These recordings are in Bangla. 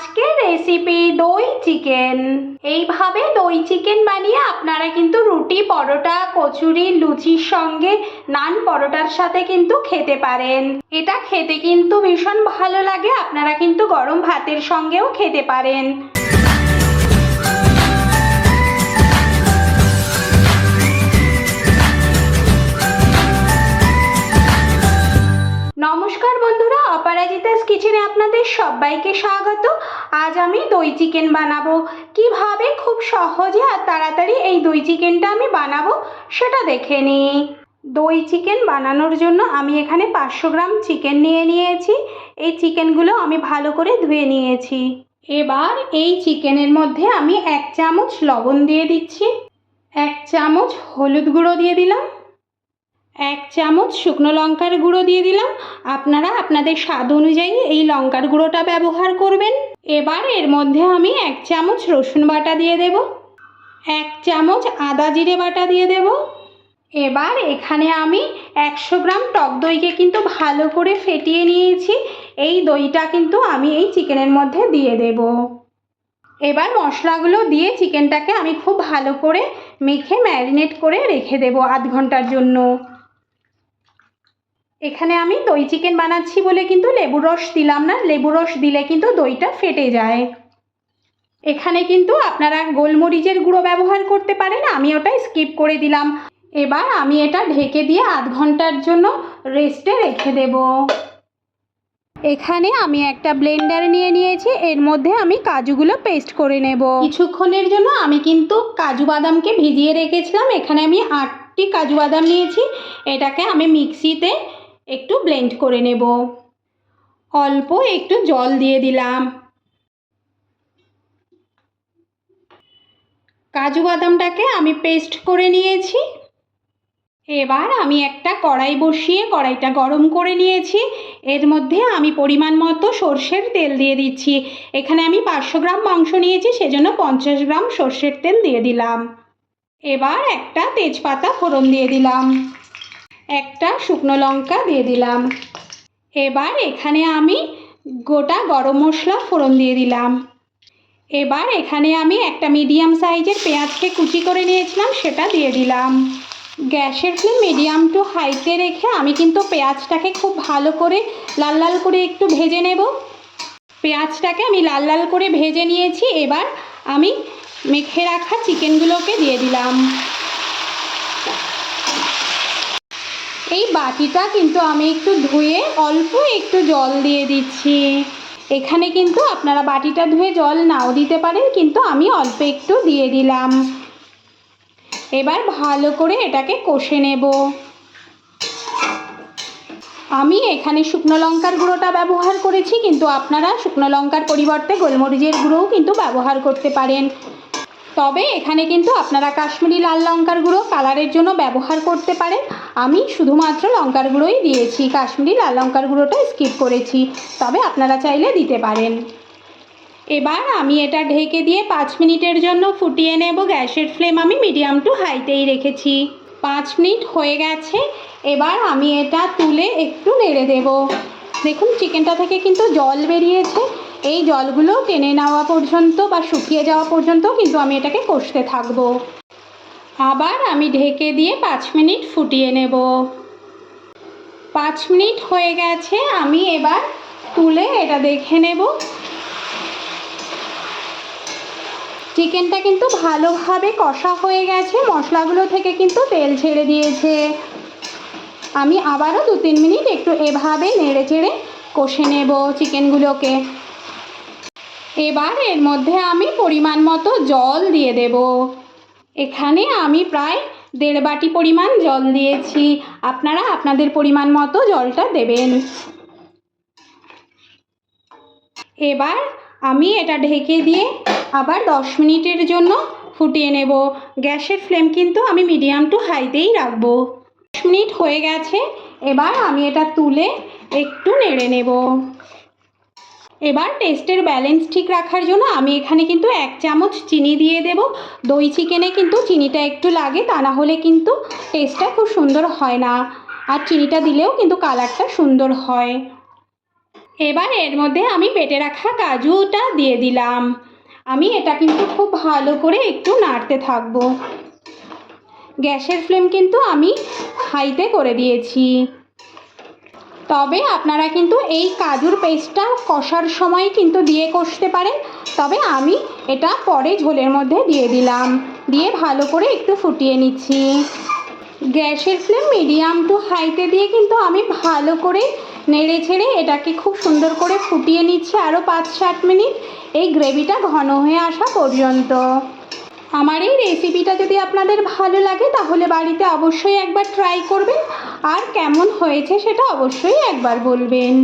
আজকের রেসিপি দই চিকেন এইভাবে দই চিকেন বানিয়ে আপনারা কিন্তু রুটি, পরোটা, কচুরি, লুচির সঙ্গে নান পরোটার সাথে কিন্তু খেতে পারেন। এটা খেতে কিন্তু ভীষণ ভালো লাগে। আপনারা কিন্তু গরম ভাতের সঙ্গেও খেতে পারেন। অপরাজিতাস কিচেনে আপনাদের সবাইকে স্বাগত। আজ আমি দই চিকেন বানাবো। কীভাবে? খুব সহজে আর তাড়াতাড়ি এই দই চিকেনটা আমি বানাবো, সেটা দেখে নিই। দই চিকেন বানানোর জন্য আমি এখানে পাঁচশো গ্রাম চিকেন নিয়ে নিয়েছি। এই চিকেনগুলো আমি ভালো করে ধুয়ে নিয়েছি। এবার এই চিকেনের মধ্যে আমি এক চামচ লবণ দিয়ে দিচ্ছি। এক চামচ হলুদ গুঁড়ো দিয়ে দিলাম। এক চামচ শুকনো লঙ্কার গুঁড়ো দিয়ে দিলাম। আপনারা আপনাদের স্বাদ অনুযায়ী এই লঙ্কার গুঁড়োটা ব্যবহার করবেন। এবার এর মধ্যে আমি এক চামচ রসুন বাটা দিয়ে দেব। এক চামচ আদা জিরে বাটা দিয়ে দেব। এবার এখানে আমি একশো গ্রাম টক দইকে কিন্তু ভালো করে ফেটিয়ে নিয়েছি। এই দইটা কিন্তু আমি এই চিকেনের মধ্যে দিয়ে দেব। এবার মশলাগুলো দিয়ে চিকেনটাকে আমি খুব ভালো করে মেখে ম্যারিনেট করে রেখে দেব আধ ঘণ্টার জন্য। এখানে আমি দই চিকেন বানাচ্ছি বলে কিন্তু লেবুর রস দিলাম না। লেবুর রস দিলে কিন্তু দইটা ফেটে যায়। এখানে কিন্তু আপনারা গোলমরিচের গুঁড়ো ব্যবহার করতে পারেন, আমি ওটা স্কিপ করে দিলাম। এবার আমি এটা ঢেকে দিয়ে আধ ঘণ্টার জন্য রেস্টে রেখে দেব। এখানে আমি একটা ব্লেন্ডার নিয়ে নিয়েছি, এর মধ্যে আমি কাজুগুলো পেস্ট করে নেব। কিছুক্ষণের জন্য আমি কিন্তু কাজু বাদামকে ভিজিয়ে রেখেছিলাম, এখানে আমি আটটি কাজু বাদাম নিয়েছি। এটাকে আমি মিক্সিতে একটু ব্লেন্ড করে নেব। অল্প একটু জল দিয়ে দিলাম। কাজু বাদামটাকে আমি পেস্ট করে নিয়েছি। এবার আমি একটা কড়াই বসিয়ে কড়াইটা গরম করে নিয়েছি। এর মধ্যে আমি পরিমাণ মতো সর্ষের তেল দিয়ে দিচ্ছি। এখানে আমি পাঁচশো গ্রাম মাংস নিয়েছি, সেজন্য পঞ্চাশ গ্রাম সর্ষের তেল দিয়ে দিলাম। এবার একটা তেজপাতা ফোড়ন দিয়ে দিলাম। একটা শুকনো লঙ্কা দিয়ে দিলাম। এবার এখানে আমি গোটা গরম মশলা ফোড়ন দিয়ে দিলাম। এবার এখানে আমি একটা মিডিয়াম সাইজের পেঁয়াজকে কুচি করে নিয়েছিলাম, সেটা দিয়ে দিলাম। গ্যাসের ফ্লেম মিডিয়াম টু হাইতে রেখে আমি কিন্তু পেঁয়াজটাকে খুব ভালো করে লাল লাল করে একটু ভেজে নেব। পেঁয়াজটাকে আমি লাল লাল করে ভেজে নিয়েছি, এবার আমি মেখে রাখা চিকেনগুলোকে দিয়ে দিলাম। এই বাটিটা কিন্তু আমি একটু ধুয়ে অল্প একটু জল দিয়ে দিচ্ছি। এখানে কিন্তু আপনারা বাটিটা ধুয়ে জল নাও দিতে পারেন, কিন্তু আমি অল্প একটু দিয়ে দিলাম। এবার ভালো করে এটাকে কষে নেব। আমি এখানে শুকনো লঙ্কার গুঁড়োটা ব্যবহার করেছি, কিন্তু আপনারা শুকনো লঙ্কার পরিবর্তে গোলমরিচের গুঁড়োও কিন্তু ব্যবহার করতে পারেন। তবে এখানে কিন্তু আপনারা কাশ্মীরি লাল লঙ্কার গুঁড়ো কালারের জন্য ব্যবহার করতে পারেন। আমি শুধুমাত্র লঙ্কার গুঁড়োই দিয়েছি, কাশ্মীরি লাল লঙ্কার গুঁড়োটা স্কিপ করেছি, তবে আপনারা চাইলে দিতে পারেন। এবার আমি এটা ঢেকে দিয়ে পাঁচ মিনিটের জন্য ফুটিয়ে নেব, গ্যাসের ফ্লেম আমি মিডিয়াম টু হাইতেই রেখেছি। পাঁচ মিনিট হয়ে গেছে, এবার আমি এটা তুলে একটু নেড়ে দেব। দেখুন, চিকেনটা থেকে কিন্তু জল বেরিয়েছে। এই জলগুলো টেনে নেওয়া পর্যন্ত বা শুকিয়ে যাওয়া পর্যন্ত কিন্তু আমি এটাকে কষতে থাকব। আবার আমি ঢেকে দিয়ে পাঁচ মিনিট ফুটিয়ে নেব। পাঁচ মিনিট হয়ে গেছে, আমি এবার তুলে এটা দেখে নেব। চিকেনটা কিন্তু ভালোভাবে কষা হয়ে গেছে, মশলাগুলো থেকে কিন্তু তেল ছেড়ে দিয়েছে। আমি আবারও দু তিন মিনিট একটু এভাবে নেড়ে চেড়ে কষে নেব চিকেনগুলোকে। এবার এর মধ্যে আমি পরিমাণ মতো জল দিয়ে দেব। এখানে আমি প্রায় দেড় বাটি পরিমাণ জল দিয়েছি। আপনারা আপনাদের পরিমাণ মতো জলটা দেবেন। এবার আমি এটা ঢেকে দিয়ে আবার দশ মিনিটের জন্য ফুটিয়ে নেব। গ্যাসের ফ্লেম কিন্তু আমি মিডিয়াম টু হাইতেই রাখব। দশ মিনিট হয়ে গেছে। এবার আমি এটা তুলে একটু নেড়ে নেব। এবার টেস্টের ব্যালেন্স ঠিক রাখার জন্য আমি এখানে কিন্তু এক চামচ চিনি দিয়ে দেব। দই চিকেনে কিন্তু চিনিটা একটু লাগে, তা না হলে কিন্তু টেস্টটা খুব সুন্দর হয় না। আর চিনিটা দিলেও কিন্তু কালারটা সুন্দর হয়। এবার এর মধ্যে আমি পেটে রাখা কাজুটা দিয়ে দিলাম। আমি এটা কিন্তু খুব ভালো করে একটু নাড়তে থাকব। গ্যাসের ফ্লেম কিন্তু আমি হাইতে করে দিয়েছি। তবে আপনারা কিন্তু এই কাজুর পেস্টটা কষার সময় কিন্তু দিয়ে কষতে পারেন। তবে আমি এটা পরে ঝোলের মধ্যে দিয়ে দিলাম। দিয়ে ভালো করে একটু ফুটিয়ে নিচ্ছি। গ্যাসের ফ্লেম মিডিয়াম টু হাইতে দিয়ে কিন্তু আমি ভালো করে নেড়ে ছেড়ে এটাকে খুব সুন্দর করে ফুটিয়ে নিচ্ছি আরও পাঁচ সাত মিনিট। এই গ্রেভিটা ঘন হয়ে আসা পর্যন্ত। আমার এই রেসিপিটা যদি আপনাদের ভালো লাগে, তাহলে বাড়িতে অবশ্যই একবার ট্রাই করবেন। আর কেমন হয়েছে সেটা অবশ্যই একবার বলবেন।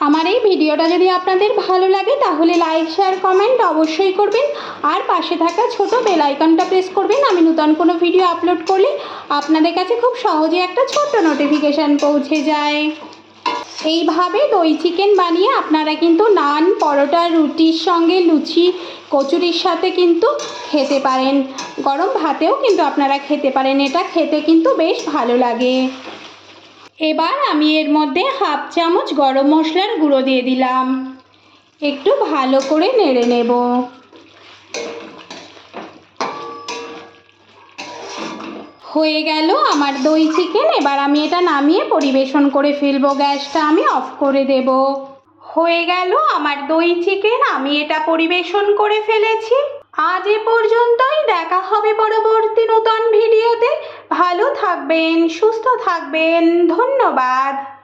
আমার এই ভিডিওটা যদি আপনাদের ভালো লাগে, তাহলে লাইক শেয়ার কমেন্ট অবশ্যই করবেন। আর পাশে থাকা ছোট বেল আইকনটা প্রেস করবেন। আমি নতুন কোনো ভিডিও আপলোড করলে আপনাদের কাছে খুব সহজে একটা ছোট্ট নোটিফিকেশান পৌঁছে যায়। এইভাবে দই চিকেন বানিয়ে আপনারা কিন্তু নান, পরোটা, রুটির সঙ্গে লুচি, কচুরির সাথে কিন্তু খেতে পারেন। গরম ভাতেও কিন্তু আপনারা খেতে পারেন, এটা খেতে কিন্তু বেশ ভালো লাগে। এবার আমি এর মধ্যে হাফ চামচ গরম মশলার গুঁড়ো দিয়ে দিলাম। একটু ভালো করে নেড়ে নেব। হয়ে গেল আমার দই চিকেন এবার আমি এটা নামিয়ে পরিবেশন করে ফেলব। গ্যাসটা আমি অফ করে দেব। হয়ে গেল আমার দই চিকেন আমি এটা পরিবেশন করে ফেলেছি। আজ এ পর্যন্তই, দেখা হবে পরবর্তী নতুন ভিডিওতে ভালো থাকবেন, সুস্থ থাকবেন, ধন্যবাদ।